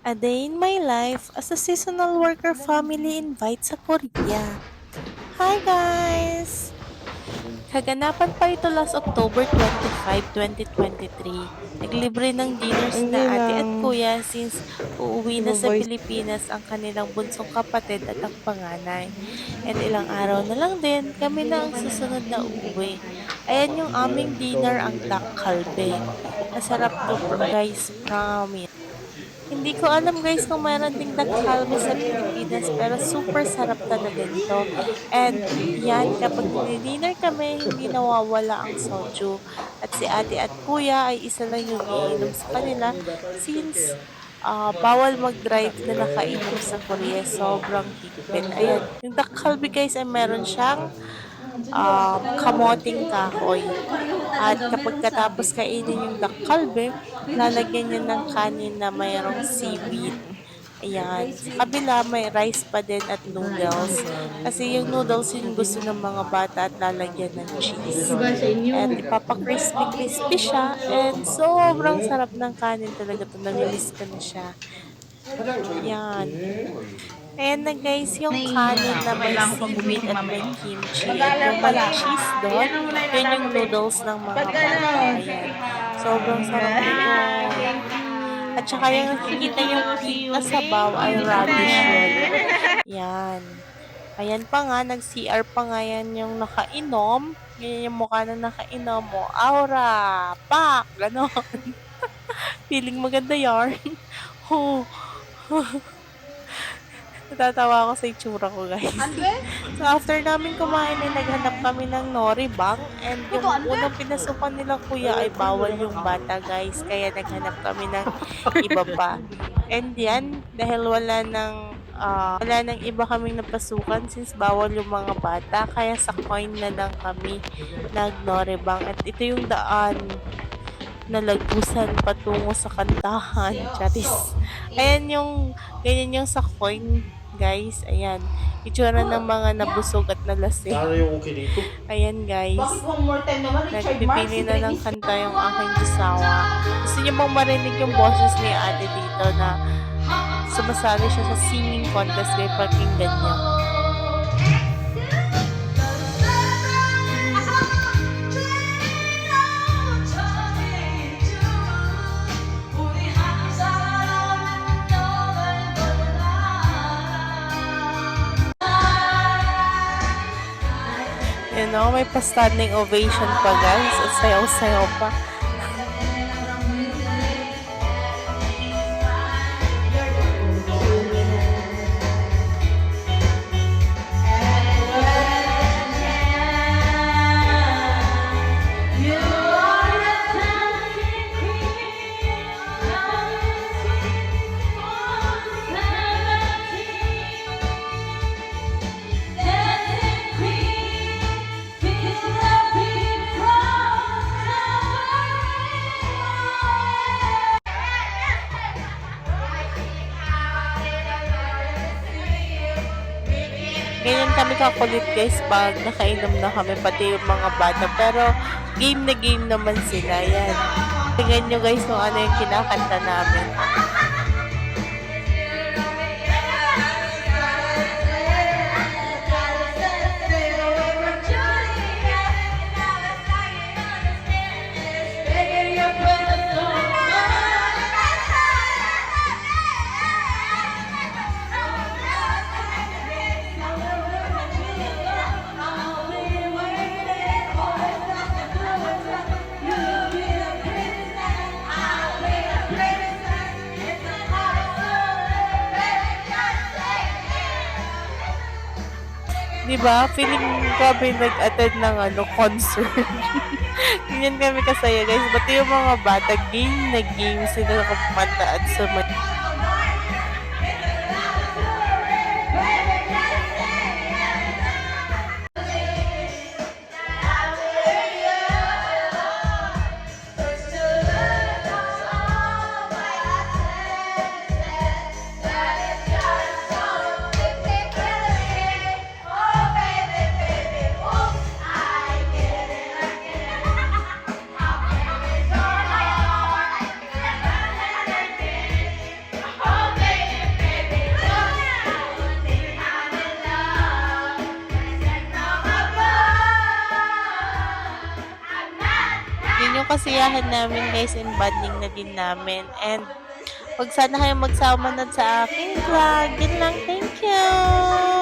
A Day in My Life as a Seasonal Worker Family Invite sa Korea. Hi guys! Kaganapan pa ito last October 25, 2023. Naglibre ng dinners na ate at kuya since uuwi na sa Pilipinas ang kanilang bunsong kapatid at ang panganay. And ilang araw na lang din, kami na ang susunod na uuwi. Ayan yung aming dinner, ang duck kalbe. Masarap to guys, promise. Hindi ko alam guys kung mayroon ding nagkalme sa Pilipinas pero super sarap talaga nito. And yan, kapag dinner kami, hindi nawawala ang soju. At si ate at kuya ay isa lang yung iinom sa kanila since ah, bawal mag-drive na nakainom sa Korea. Sobrang higpit. Ayan, yung dakkalbi guys ay meron siyang um, kamoting kahoy. At kapag katapos kainin yung dakkalbe, lalagyan niya ng kanin na mayroong seaweed. Ayan. Sa kabila, may rice pa din at noodles. Kasi yung noodles yung gusto ng mga bata at lalagyan ng cheese. At ipapakrispy-crispy siya. And sobrang sarap ng kanin talaga ito. Namilis ko na siya. Yan. Ayan na guys, yung kanin na may seaweed at may kimchi. At yung may cheese doon, yun yung noodles ng mga bata. Ayan. Sobrang sarap nito. At saka yung nakikita yung pink na sabaw ay radish yun. Yan. Ayan pa nga, nag-CR pa nga yan yung nakainom. Yan yung mukha na nakainom mo. Aura! Pak! Ganon. Feeling maganda yarn. Oh. Natatawa ako sa itsura ko, guys. So, after namin kumain, ay naghanap kami ng nori bang. And yung unang pinasukan nila kuya ay bawal yung bata, guys. Kaya naghanap kami ng iba pa. And yan, dahil wala ng ah, wala nang iba kaming napasukan since bawal yung mga bata. Kaya sa coin na lang kami nag-nori bang. At ito yung daan na lagpusan patungo sa kantahan. Charis. Ayan yung, ganyan yung sa coin, guys. Ayan. Itsura ng mga nabusog at nalasing. Lalo yung okay dito. Ayan, guys. Bakit one more time naman? Richard Marx, Nagpipili na ng kanta yung aking gusawa. Gusto niyo bang marinig yung boses ni ate dito na sumasali siya sa singing contest kay pakinggan niya. You know, may pa-standing ovation pa guys. At sayaw-sayaw pa. Ganyan kami kakulit guys pag nakainom na kami pati yung mga bata. Pero game na game naman sila. Yan. Tingnan nyo guys kung ano yung kinakanta namin. Di ba? Feeling grabe nag-attend ng ano, concert. Ganyan kami kasaya guys. Pati yung mga bata, game na game sila kumanta at sumay. Yun yung kasiyahan namin guys and bonding na din namin. And wag sana kayo magsama na sa aking vlog. Yun lang. Thank you!